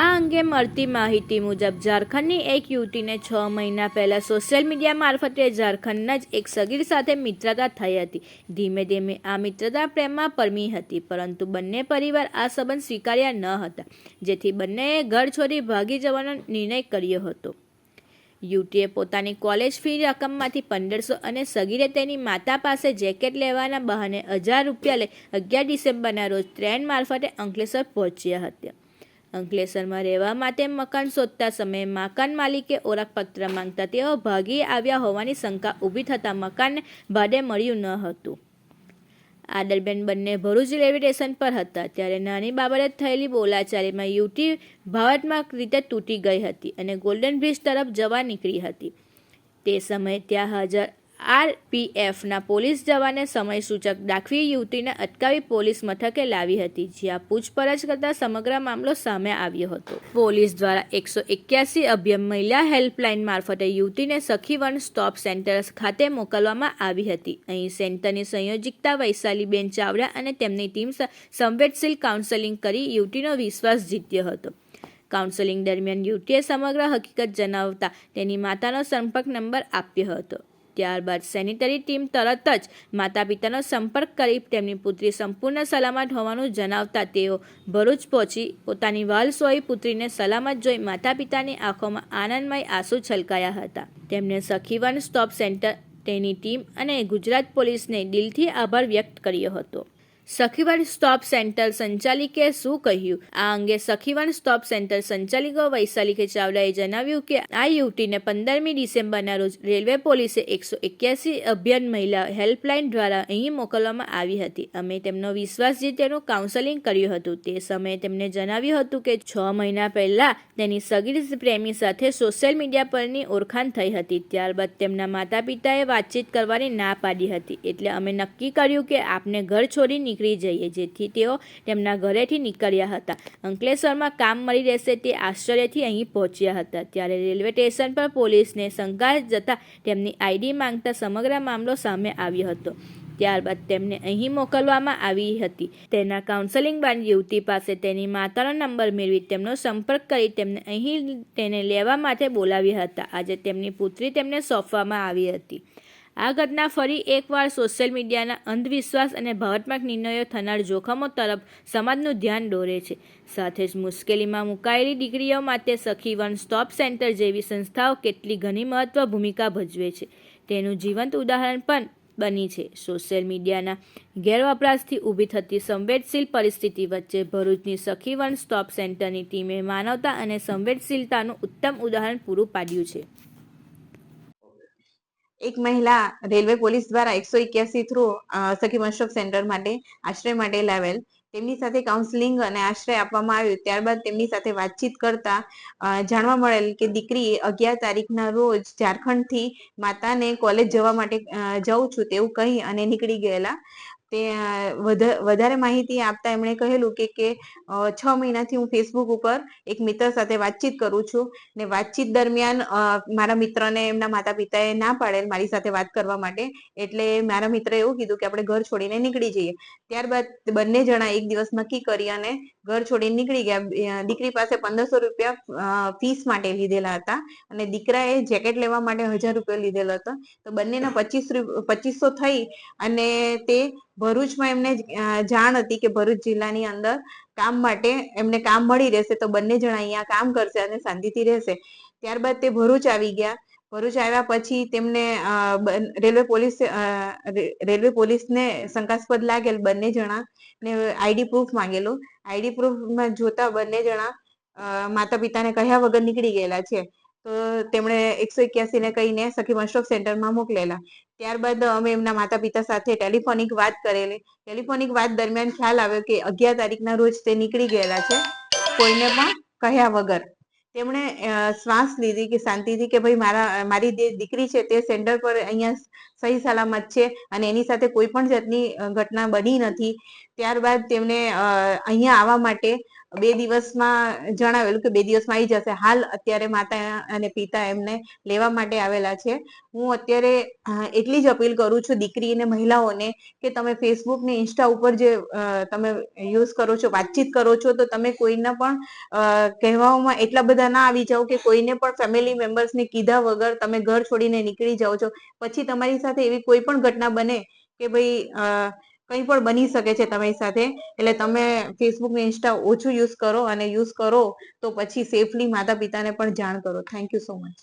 આ અંગે મળતી માહિતી મુજબ ઝારખંડની એક યુવતીને છ મહિના પહેલા સોશિયલ મીડિયા મારફતે ઝારખંડના જ એક સગીર સાથે મિત્રતા થઈ હતી. ધીમે ધીમે આ મિત્રતા પ્રેમમાં પરમી હતી, પરંતુ બંને પરિવાર આ સંબંધ સ્વીકાર્યા ન હતા, જેથી બંનેએ ઘર છોડી ભાગી જવાનો નિર્ણય કર્યો હતો. યુવતીએ પોતાની કોલેજ ફી રકમમાંથી પંદરસો અને સગીરે તેની માતા પાસે જેકેટ લેવાના બહાને હજાર રૂપિયા લઈ અગિયાર ડિસેમ્બરના રોજ ટ્રેન મારફતે અંકલેશ્વર પહોંચ્યા હતા. અંકલેશ્વરમાં રહેવા માટે મકાન શોધતા સમયે મકાન માલિકે ઓળખપત્ર માંગતા તેઓ ભાગી આવ્યા હોવાની શંકા ઊભી થતાં મકાન ભાડે મળ્યું ન હતું. આ દરમિયાન બંને ભરૂચ રેલવે સ્ટેશન પર હતા. ત્યારે નાની બાબતે થયેલી બોલાચાલીમાં યુવતી ભાવનાત્મક રીતે તૂટી ગઈ હતી અને ગોલ્ડન બ્રિજ તરફ જવા નીકળી હતી. તે સમયે ત્યાં હાજર આરપીએફના પોલીસ જવાને સમય સૂચક દાખવી યુવતીને અટકાવી પોલીસ મથકે લાવી હતી, જ્યાં પૂછપરછ કરતા સમગ્ર મામલો સામે આવ્યો હતો. પોલીસ દ્વારા એકસો એક્યાસી અભ્યમ મહિલા હેલ્પલાઇન મારફતે યુવતીને સખી વન સ્ટોપ સેન્ટર ખાતે મોકલવામાં આવી હતી. અહીં સેન્ટરની સંયોજિકતા વૈશાલીબેન ચાવડા અને તેમની ટીમ સંવેદશીલ કાઉન્સેલિંગ કરી યુવતીનો વિશ્વાસ જીત્યો હતો. કાઉન્સેલિંગ દરમિયાન યુવતીએ સમગ્ર હકીકત જણાવતા તેની માતાનો સંપર્ક નંબર આપ્યો હતો. ત્યારબાદ સેનિટરી ટીમ તરત જ માતા પિતાનો સંપર્ક કરી તેમની પુત્રી સંપૂર્ણ સલામત હોવાનું જણાવતા તેઓ ભરૂચ પહોંચી પોતાની વાલસોઈ પુત્રીને સલામત જોઈ માતા પિતાની આંખોમાં આનંદમય આંસુ છલકાયા હતા. તેમણે સખીવન સ્ટોપ સેન્ટર તેની ટીમ અને ગુજરાત પોલીસને દિલથી આભાર વ્યક્ત કર્યો હતો. સખીવન સ્ટોપ સેન્ટર સંચાલિકે શું કહ્યું? આ અંગે સખીવાન સ્ટોપ સેન્ટર સંચાલિકો વૈશાલી ચાવડાએ જણાવ્યું કે, આ યુવતીને પંદરમી ડિસેમ્બરના રોજ રેલવે પોલીસે એકસો એક્યાસી અભિયાન મહિલા હેલ્પલાઇન દ્વારા અહીં મોકલવામાં આવી હતી. અમે તેમનો વિશ્વાસ જીતેનું કાઉન્સેલિંગ કર્યું હતું તે સમયે તેમને જણાવ્યું હતું કે, છ મહિના પહેલા તેની સગીર પ્રેમી સાથે સોશિયલ મીડિયા પરની ઓળખાણ થઈ હતી. ત્યારબાદ તેમના માતા પિતાએ વાતચીત કરવાની ના પાડી હતી. એટલે અમે નક્કી કર્યું કે, આપને ઘર છોડી નીકળી જઈએ. જેથી તેઓ તેમના ઘરેથી નીકળ્યા હતા. અંકલેશ્વરમાં કામ મળી રહેશે તે આશ્ચર્યથી અહીં પહોંચ્યા હતા. ત્યારે રેલવે સ્ટેશન પર પોલીસને શંકા જતા તેમની આઈડી માંગતા સમગ્ર મામલો સામે આવ્યો હતો. ત્યારબાદ તેમને અહીં મોકલવામાં આવી હતી. તેના કાઉન્સેલિંગ બાદ યુવતી પાસે તેની માતાનો નંબર મેળવી તેમનો સંપર્ક કરી તેમને અહીં તેને લેવા માટે બોલાવ્યા હતા. આજે તેમની પુત્રી તેમને સોંપવામાં આવી હતી. આ ઘટના ફરી એકવાર સોશિયલ મીડિયાના અંધવિશ્વાસ અને ભાવનાત્મક નિર્ણયો થનાર જોખમો તરફ સમાજનું ધ્યાન દોરે છે. સાથે જ મુશ્કેલીમાં મુકાયેલી દીકરીઓ માટે સખી વન સ્ટોપ સેન્ટર જેવી સંસ્થાઓ કેટલી ઘણી મહત્વ ભૂમિકા ભજવે છે. તેનું જીવંત ઉદાહરણ પણ બની છે. સોશિયલ મીડિયાના ગેરવપરાશથી ઊભી થતી સંવેદનશીલ પરિસ્થિતિ વચ્ચે ભરૂચની સખી વન સ્ટોપ સેન્ટરની ટીમે માનવતા અને સંવેદનશીલતાનું ઉત્તમ ઉદાહરણ પૂરું પાડ્યું છે. એક મહિલા રેલવે પોલીસ દ્વારા એકસો એક્યાસી થ્રુ સખી મશોપ સેન્ટર માટે આશ્રય માટે લાવેલ. તેમની સાથે કાઉન્સેલિંગ અને આશ્રય આપવામાં આવ્યો. ત્યારબાદ તેમની સાથે વાતચીત કરતા જાણવા મળેલ કે દીકરી અગિયાર તારીખના રોજ ઝારખંડથી માતાને કોલેજ જવા માટે જઉં છું તેવું કહી અને નીકળી ગયેલા. તે વધારે માહિતી આપતા એમણે કહેલું કે કે છ મહિનાથી હું ફેસબુક ઉપર એક મિત્ર સાથે વાતચીત કરું છું ને વાતચીત દરમિયાન મારા મિત્રને એમના માતા પિતાએ ના પાડેલ મારી સાથે વાત કરવા માટે. એટલે મારા મિત્રએ એવું કીધું કે, આપણે ઘર છોડીને નીકળી જઈએ. ત્યારબાદ બંને જણા એક દિવસ નક્કી કરી અને ઘર છોડીને નીકળી ગયા. દીકરી પાસે પંદરસો રૂપિયા ફીસ માટે લીધેલા હતા અને દીકરાએ જેકેટ લેવા માટે હજાર રૂપિયા લીધેલો હતો. તો બંનેના પચીસ પચીસો થઈ અને તે ભરૂચમાં એમને જાણ હતી કે ભરૂચ જિલ્લાની અંદર કામ માટે એમને કામ મળી રહેશે તો બંને જણા અહીંયા કામ કરશે અને શાંતિથી રહેશે. ત્યારબાદ તે ભરૂચ આવી ગયા. ભરૂચ આવ્યા પછી તેમને રેલવે પોલીસ રેલવે પોલીસને શંકાસ્પદ લાગેલ બંને જણા ને આઈડી પ્રૂફ માંગેલું. આઈડી પ્રૂફમાં જોતા બંને જણા માતા પિતાને કહ્યા વગર નીકળી ગયેલા છે. તો તેમણે એકસો એક્યાસી ને કહીને સખી વનસ્ટોપ સેન્ટરમાં મોકલેલા. ત્યારબાદ અમે એમના માતા પિતા સાથે ટેલિફોનિક વાત કરેલી. ટેલિફોનિક વાત દરમિયાન ખ્યાલ આવ્યો કે અગિયાર તારીખના રોજ તે નીકળી ગયેલા છે. કોઈને પણ કહ્યા વગર. તેમણે શ્વાસ લીધી કે શાંતિથી કે ભાઈ મારા, મારી જે દીકરી છે તે સેન્ટર પર અહીંયા સહી સલામત છે અને એની સાથે કોઈ પણ જાતની ઘટના બની નથી. ત્યારબાદ તેમને અહીંયા આવવા માટે બે દિવસમાં જણાવેલું કે બે દિવસમાં આવી જશે. હાલ અત્યારે માતા અને પિતા એમને લેવા માટે આવેલા છે. હું અત્યારે એટલી જ અપીલ કરું છું દીકરી અને મહિલાઓને કે તમે ફેસબુક ને ઇન્સ્ટા ઉપર જે તમે યુઝ કરો છો, વાતચીત કરો છો, તો તમે કોઈના પણ કહેવામાં એટલા બધા ના આવી જાઓ કે કોઈને પણ ફેમિલી મેમ્બર્સને કીધા વગર તમે ઘર છોડીને નીકળી જાઓ છો. પછી તમારી સાથે એવી કોઈ પણ ઘટના બને કે ભાઈ કંઈ પણ બની શકે છે તમારી સાથે. એટલે તમે ફેસબુક ને ઇન્સ્ટા ઓછું યુઝ કરો અને યુઝ કરો તો પછી સેફલી માતા પિતાને પણ જાણ કરો. Thank you so much